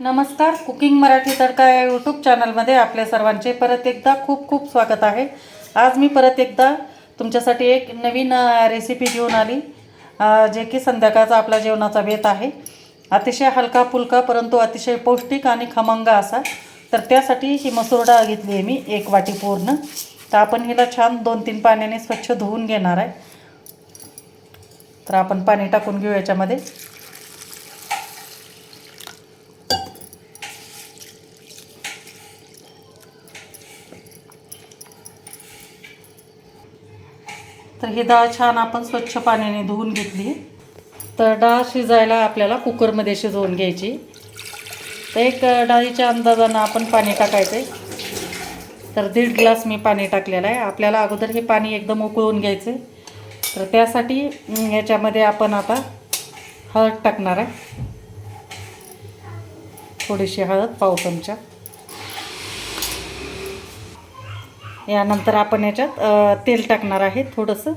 नमस्कार. कुकिंग मराठी तडका या यूट्यूब चॅनलमध्ये आपल्या सर्वांचे परत एकदा खूप खूप स्वागत आहे. आज मी परत एकदा तुमच्यासाठी एक नवीन रेसिपी घेऊन आली. जे की संध्याकाळचा आपला जेवणाचा बेत आहे. अतिशय हलका फुलका परंतु अतिशय पौष्टिक आणि खमंग असा. तर त्यासाठी ही मसूर डाळ घेतली आहे मी एक वाटी पूर्ण. तर आपण हिला छान दोन तीन पाण्याने स्वच्छ धुवून घेणार आहे. तर आपण पाणी टाकून घेऊ याच्यामध्ये. तर ही डाळ छान आपण स्वच्छ पाण्याने धुवून घेतली. तर डाळ शिजायला आपल्याला कुकरमध्ये शिजवून घ्यायची. तर एक डाळीच्या अंदाजानं आपण पाणी टाकायचं तर दीड ग्लास मी पाणी टाकलेलं आहे. आपल्याला अगोदर हे पाणी एकदम उकळून घ्यायचं तर त्यासाठी याच्यामध्ये आपण आता हळद टाकणार आहे. थोडीशी हळद पाव चमचा. यानंतर आपण याच्यात तेल टाकणार आहे थोडंसं.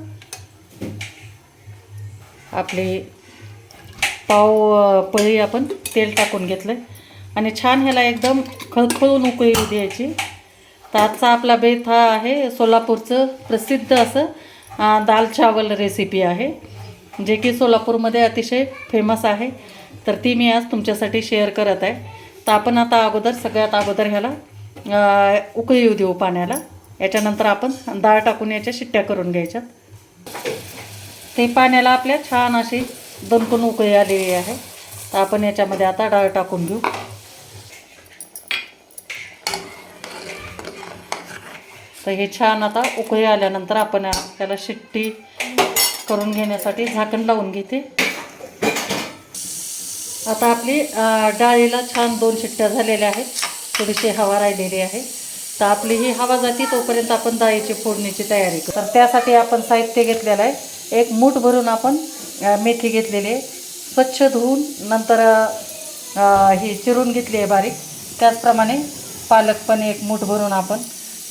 आपली पाव पळी आपण तेल टाकून घेतलं आणि छान ह्याला एकदम खळखळून उकळी द्यायची. तर आजचा आपला बेत हा आहे सोलापूरचं प्रसिद्ध असं दाल चावल रेसिपी आहे. जे की सोलापूरमध्ये अतिशय फेमस आहे. तर ती मी आज तुमच्यासाठी शेअर करत आहे. तर आपण आता अगोदर सगळ्यात अगोदर ह्याला उकळी येऊ देऊ पाण्याला. याच्यानंतर आपण डाळ टाकून याच्या शिट्ट्या करून घ्यायच्यात. ते पाण्याला आपल्या छान अशी दणकून उकळी आलेली आहे. तर आपण याच्यामध्ये आता डाळ टाकून घेऊ. तर हे छान आता उकळी आल्यानंतर आपण त्याला शिट्टी करून घेण्यासाठी झाकण लावून घेते. आता आपली डाळीला छान दोन शिट्ट्या झालेल्या आहेत. थोडीशी हवा राहिलेली आहे. तर आपली ही हवा जाती तोपर्यंत आपण डाळीची फोडणीची तयारी करू. तर त्यासाठी आपण साहित्य घेतलेलं आहे. एक मूठ भरून आपण मेथी घेतलेली आहे. स्वच्छ धुवून नंतर ही चिरून घेतली आहे बारीक. त्याचप्रमाणे पालक पण एक मूठ भरून आपण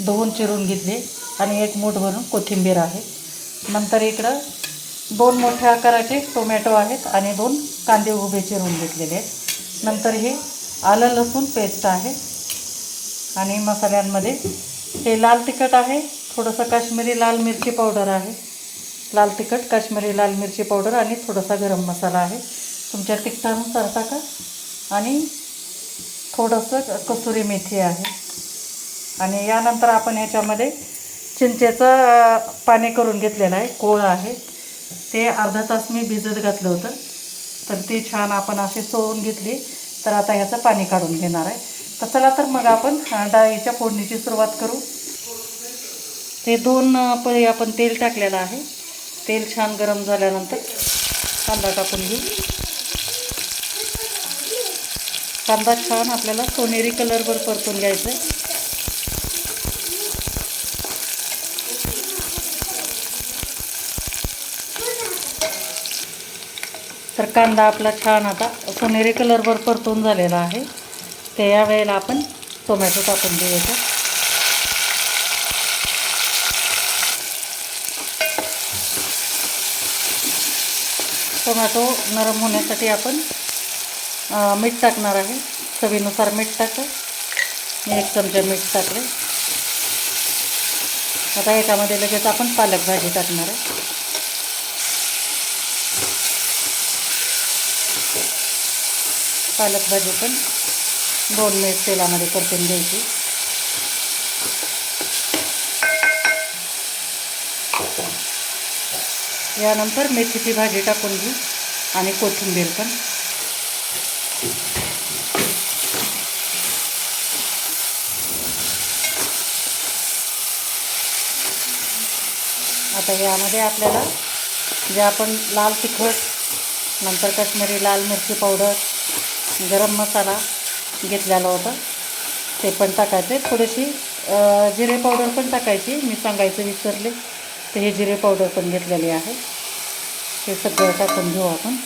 धुवून चिरून घेतली आणि एक मूठ भरून कोथिंबीर आहे. नंतर इकडं दोन मोठ्या आकाराचे टोमॅटो आहेत आणि दोन कांदे उभे चिरून घेतलेले आहेत. नंतर हे आलं लसूण पेस्ट आहे. आणि मसाल्यांमध्ये हे लाल तिखट आहे थोडंसं काश्मीरी लाल मिरची पावडर आहे. लाल तिखट काश्मीरी लाल मिरची पावडर आणि थोडासा गरम मसाला आहे. तुमच्या तिखटानुसार टाका. आणि थोडंसं कसुरी मेथी आहे. आणि यानंतर आपण ह्याच्यामध्ये चिंचेचं पाणी करून घेतलेलं आहे. कोळ आहे. ते अर्धा तास मी भिजत घातलं होतं. तर ते छान आपण असे सोवून घेतली. तर आता ह्याचं पाणी काढून घेणार आहे. तर चला तर मग आपण डाळीच्या फोडणीची सुरुवात करू. ते दोन पळी आपण तेल टाकलेलं आहे. तेल छान गरम झाल्यानंतर कांदा टाकून घेऊ. कांदा छान आपल्याला सोनेरी कलरवर परतून घ्यायचा तर कांदा आपला छान आता सोनेरी कलरवर परतून झालेला आहे. ते या वेळेला आपण टोमॅटो टाकून देऊया टोमॅटो नरम होण्यासाठी आपण मीठ टाकणार आहे. चवीनुसार मीठ टाकू मी एक चमचा मीठ टाकले आता याच्यामध्ये लगेच आपण पालक भाजी टाकणार आहे. पालक भाजी पण दोन मिनिट तेलामध्ये परतून घ्यायची. यानंतर मेथीची भाजी टाकून घेऊ आणि कोथिंबीर पण. आता यामध्ये आपल्याला जे आपण लाल तिखट नंतर काश्मीरी लाल मिरची पावडर गरम मसाला घेतलेला होता. ते पण टाकायचे. थोडीशी जिरे पावडर पण टाकायची. मी सांगायचं विसरले. तर हे जिरे पावडर पण घेतलेली आहे. हे सगळं टाकून घेऊ आपण.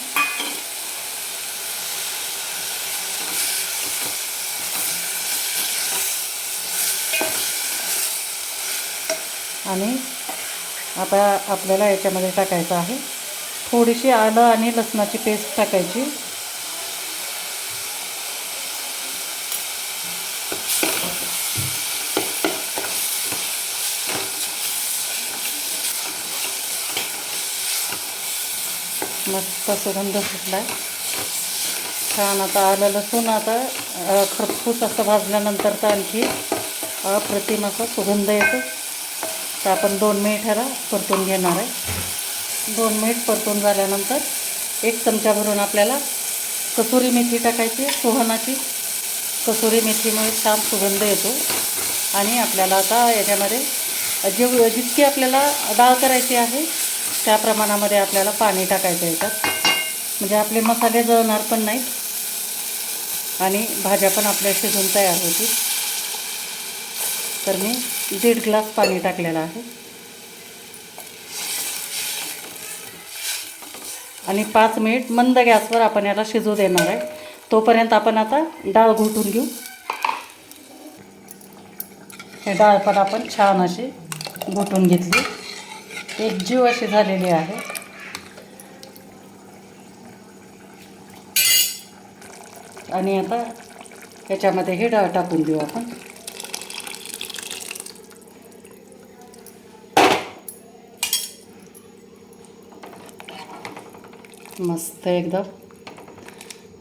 आणि आता आपल्याला याच्यामध्ये टाकायचं आहे. थोडीशी आलं आणि लसणाची पेस्ट टाकायची. मस्त सुगंध सुटला आहे छान आता आलं लसूण आता खरपूस असं भाजल्यानंतर तर आणखी अप्रतिम असा सुगंध येतो. तर आपण दोन मिनिट ह्याला परतून घेणार आहे. दोन मिनिट परतून झाल्यानंतर एक चमचा भरून आपल्याला कसुरी मेथी टाकायची सुहानाची. कसुरी मेथीमुळे छान सुगंध येतो. आणि आपल्याला आता याच्यामध्ये जेव जितकी आपल्याला डाळ करायची आहे त्या प्रमाणामध्ये आपल्याला पाणी टाकायचं याच्यात म्हणजे आपले मसाले जळणार पण नाहीत आणि भाज्या पण आपल्या शिजून तयार होतील. तर मी दीड ग्लास पाणी टाकलेलं आहे. आणि पाच मिनिट मंद गॅसवर आपण याला शिजू देणार आहे. तोपर्यंत आपण आता डाळ घोटून घेऊ. हे डाळ पण आपण छान अशी घोटून घेतली. एक जीव अशी झालेली आहे. आणि आता याच्यामध्ये हे डाळ टाकून देऊ आपण. मस्त एकदम.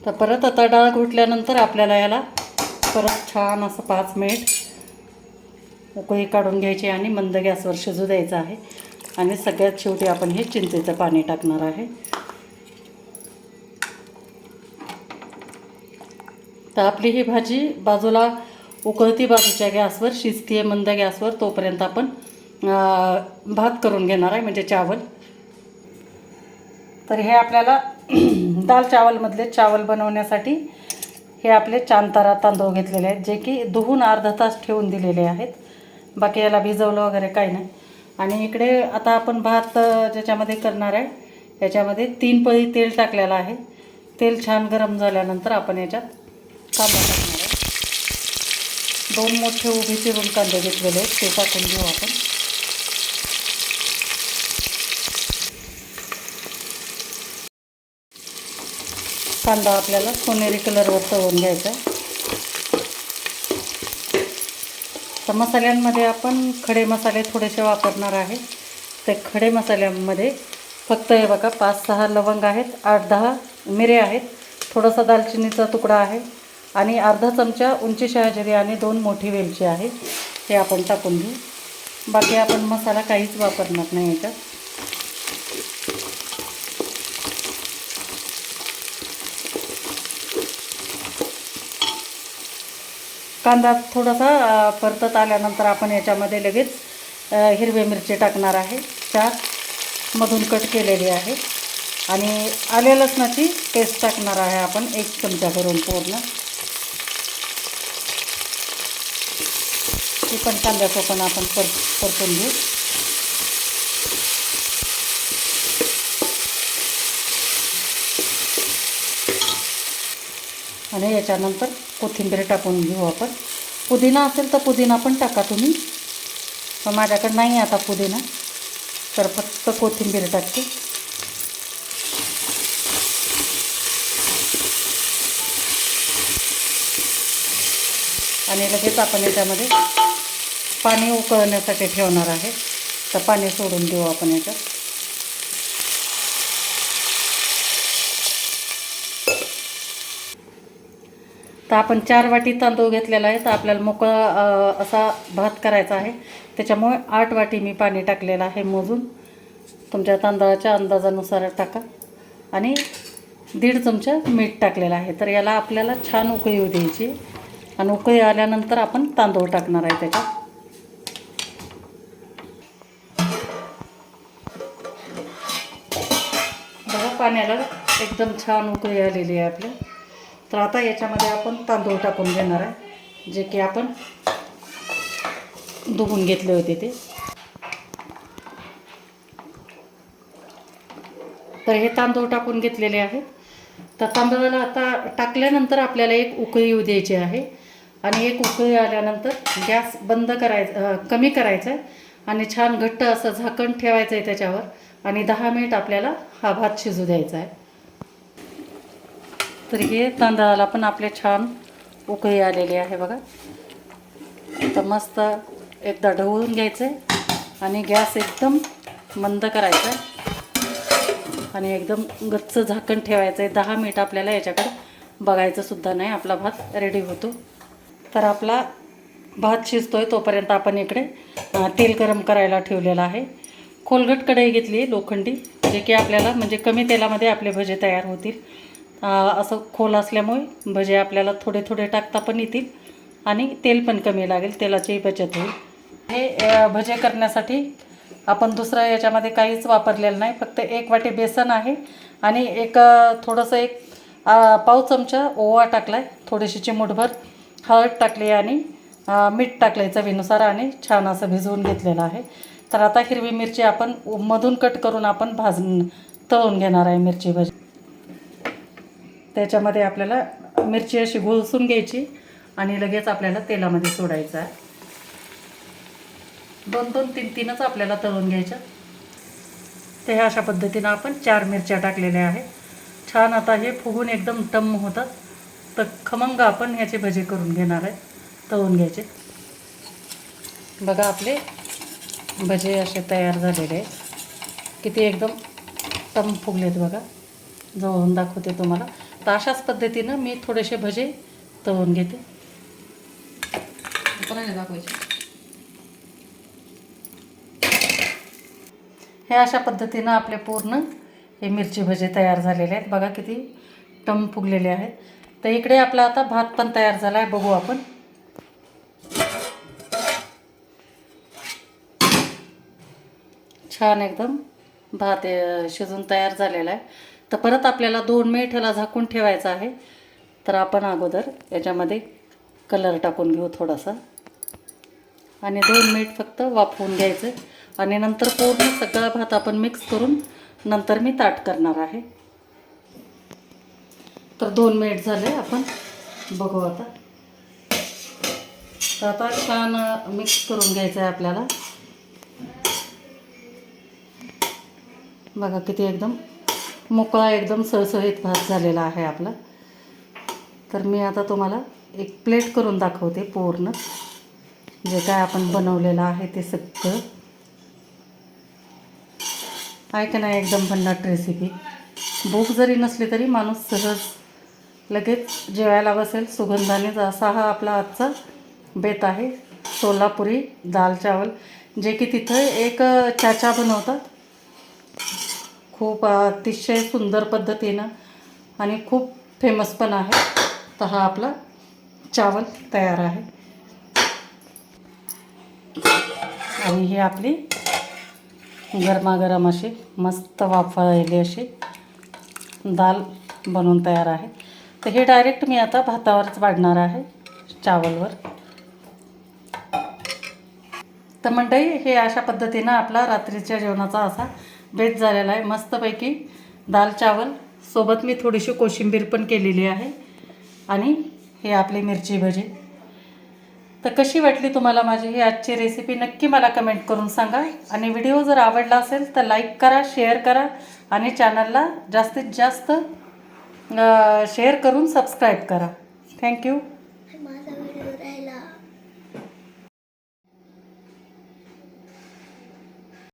तर परत आता डाळ घुटल्यानंतर आपल्याला याला परत छान असं पाच मिनिट उकळी काढून घ्यायची आणि मंद गॅसवर शिजू द्यायचं आहे. आणि सगळ्यात शेवटी आपण हे चिंचेचं पाणी टाकणार आहे. तर आपली ही भाजी बाजूला उकळती बाजूच्या गॅसवर शिजती आहे मंद गॅसवर तोपर्यंत आपण भात करून घेणार आहे म्हणजे चावल. तर हे आपल्याला दाल चावलमधले चावल बनवण्यासाठी हे आपले चांतारा तांदूळ घेतलेले आहेत जे की धुवून अर्धा तास ठेवून दिलेले आहेत. बाकी याला भिजवलं वगैरे काही नाही. आणि इकडे आता आपण भात ज्याच्यामध्ये करणार आहे याच्यामध्ये तीन पळी तेल टाकलेलं आहे. तेल छान गरम झाल्यानंतर आपण याच्यात कांदा टाकणार आहे. दोन मोठे उभे चिरून कांदे घेतलेले आहेत ते टाकून घेऊ आपण. कांदा आपल्याला सोनेरी कलरवर तळून घ्यायचा आहे. आता मसाल्यांमध्ये आपण खडे मसाले थोडेसे वापरणार आहे. ते खडे मसाल्यामध्ये फक्त हे बघा पाच सहा लवंग आहेत आठ दहा मिरे आहेत थोडासा दालचिनीचा तुकडा आहे आणि अर्धा चमचा उंची शहाजिरी आणि दोन मोठी वेलची आहे. हे आपण टाकून घेऊ. बाकी आपण मसाला काहीच वापरणार नाही याच्यात. कांदा थोडासा परतत आल्यानंतर आपण याच्यामध्ये लगेच हिरवी मिरची टाकणार आहे. चार मधून कट केलेली आहे. आणि आल्या लसणाची पेस्ट टाकणार आहे आपण एक चमचा भरून पूर्ण. ती पण कांद्याचं पण आपण पर परतून घेऊ. आणि याच्यानंतर कोथिंबीर टाकून घेऊ आपण. पुदिना असेल तर पुदिना पण टाका तुम्ही. पण माझ्याकडे नाही आता पुदिना. तर फक्त कोथिंबीर टाकते. आणि लगेच आपण याच्यामध्ये पाणी उकळण्यासाठी ठेवणार आहे. तर पाणी सोडून देऊ आपण याच्यात. तर आपण चार वाटी तांदूळ घेतलेला आहे तर आपल्याला मोकळा असा भात करायचा आहे. त्याच्यामुळे आठ वाटी मी पाणी टाकलेलं आहे मोजून. तुमच्या तांदळाच्या अंदाजानुसार टाका. आणि दीड चमचा मीठ टाकलेलं आहे. तर याला आपल्याला छान उकळी येऊ द्यायची. आणि उकळी आल्यानंतर आपण तांदूळ टाकणार आहे त्याच्यात. बघा पाण्याला एकदम छान उकळी आलेली आहे आपल्या तर आता याच्यामध्ये आपण तांदूळ टाकून घेणार आहे जे की आपण धुवून घेतले होते ते. तर हे तांदूळ टाकून घेतलेले आहेत. तर तांदळाला आता टाकल्यानंतर आपल्याला एक उकळी येऊ द्यायची आहे. आणि एक उकळी आल्यानंतर गॅस बंद करायचं कमी करायचा आहे. आणि छान घट्ट असं झाकण ठेवायचं आहे त्याच्यावर. आणि दहा मिनिट आपल्याला हा भात शिजू द्यायचा आहे. तर हे तांदळाला पण आपले छान उकळी आलेली आहे बघा. तर मस्त एकदा ढवळून घ्यायचं आणि गॅस एकदम मंद करायचा. आणि एकदम गच्च झाकण ठेवायचं आहे दहा मिनिट आपल्याला याच्याकडे बघायचंसुद्धा नाही. आपला भात रेडी होतो. तर आपला भात शिजतो आहे तोपर्यंत आपण इकडे तेल गरम करायला ठेवलेलं आहे. खोलगट कढई घेतली लोखंडी जे की आपल्याला म्हणजे कमी तेलामध्ये आपले भजे तयार होतील. असं खोल असल्यामुळे भजे आपल्याला थोडे थोडे टाकता पण येतील आणि तेल पण कमी लागेल तेलाचीही बचत होईल. हे भजे करण्यासाठी आपण दुसरं याच्यामध्ये काहीच वापरलेलं नाही फक्त एक वाटी बेसन आहे आणि एक थोडंसं एक पाव चमचा ओवा टाकला आहे थोडीशी चिमूटभर हळद टाकली आणि मीठ टाकलं आहे चवीनुसार आणि छान असं भिजवून घेतलेलं आहे. तर आता हिरवी मिरची आपण मधून कट करून आपण भाजून तळून घेणार आहे मिरची भजी. त्याच्यामध्ये आपल्याला मिरची अशी घोलसून घ्यायची आणि लगेच आपल्याला तेलामध्ये सोडायचं आहे. दोन दोन तीन तीनच आपल्याला तळून घ्यायचं ते ह्या अशा पद्धतीनं आपण चार मिरच्या टाकलेल्या आहेत. छान आता हे फुगून एकदम टम्म होतात. तर खमंग आपण ह्याचे भजे करून घेणार आहे. तळून घ्यायचे. बघा आपले भजे असे तयार झालेले आहेत. किती एकदम टम फुगलेत बघा. जवळून दाखवते तुम्हाला. तर अशाच पद्धतीनं मी थोडेसे भजे तळून घेते. हे अशा पद्धतीनं आपले पूर्ण हे मिरची भजे तयार झालेले आहेत. बघा किती टम फुगलेले आहेत. तर इकडे आपला आता भात पण तयार झाला आहे बघू आपण. छान एकदम भात शिजून तयार झालेला आहे. तर परत आपल्याला दोन मिनिट ह्याला झाकून ठेवायचं आहे. तर आपण अगोदर याच्यामध्ये कलर टाकून घेऊ थोडासा. आणि दोन मिनिट फक्त वाफवून घ्यायचं. आणि नंतर पूर्ण सगळा भात आपण मिक्स करून नंतर मी ताट करणार आहे. तर दोन मिनिट झाले आपण. बघू आता. तर आता छान मिक्स करून घ्यायचं आहे आपल्याला. बघा किती एकदम मोकळा एकदम सळसळीत भात झालेला आहे आपला. तर मी आता तुम्हाला एक प्लेट करून दाखवते पूर्ण. जे काय आपण बनवलेलं आहे ते सगळं. ऐक नाही एकदम भन्नाट रेसिपी भूक जरी नसली तरी माणूस सहज लगेच जेवायला बसेल. सुगंधाने असा हा आपला आजचा बेत आहे. सोलापुरी दाल चावल. जे की तिथं एक चाचा बनवतात. खूप अतिशय सुंदर पद्धतीनं आणि खूप फेमस पण आहे. तर हा आपला चावल तयार आहे. आणि ही आपली गरमागरम अशी मस्त वाफळलेली अशी दाल बनवून तयार आहे. तर हे डायरेक्ट मी आता भातावरच वाढणार आहे चावलवर. तर मंडळी हे अशा पद्धतीनं आपला रात्रीच्या जेवणाचा असा बेत झालेला आहे. मस्तपैकी दाल चावल सोबत मी थोडीशी कोशिंबीर पण केलेली आहे. आणि हे आपली मिरची भजी. तर कशी वाटली तुम्हाला माझी ही आजची रेसिपी नक्की मला कमेंट करून सांगा. आणि व्हिडिओ जर आवडला असेल तर लाईक करा शेअर करा. आणि चॅनलला जास्तीत जास्त शेअर करून सबस्क्राईब करा. थँक्यू